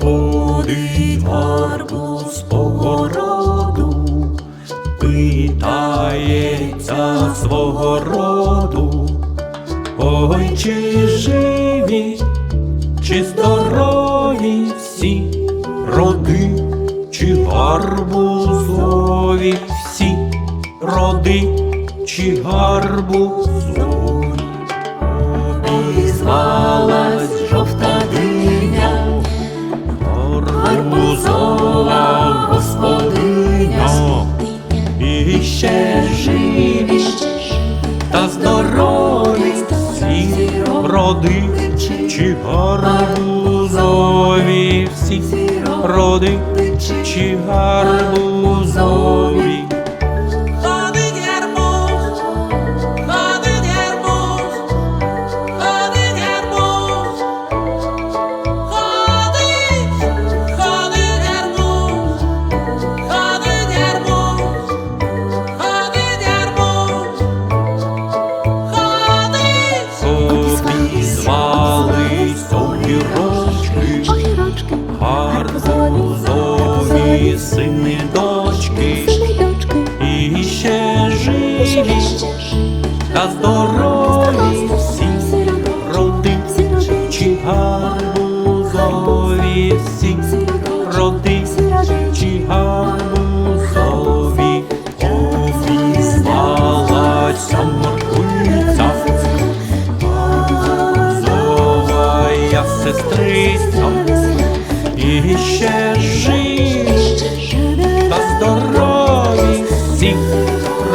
Ходить гарбуз по городу, питається свого роду, ой, чи живі, чи здорові всі роди, чи гарбузові всі роди, чи гарбузові. Обізвалась роди, чи гарбузові всі роди, чи гарбузові. Гарбузові сини дочки, і ще живі, та здорові всі роди, чи гарбузові всі роди, чи гарбузові, обізвалася морквиця, гарбузова я сестриця, і ще живі, та здорові всі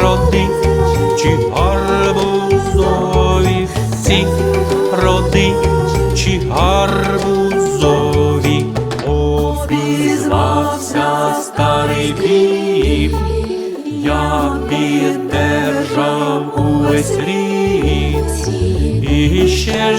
роди, чи гарбузові всі роди, чи гарбузові. Обізвався старий пів, я піддержав увесь рід, і ще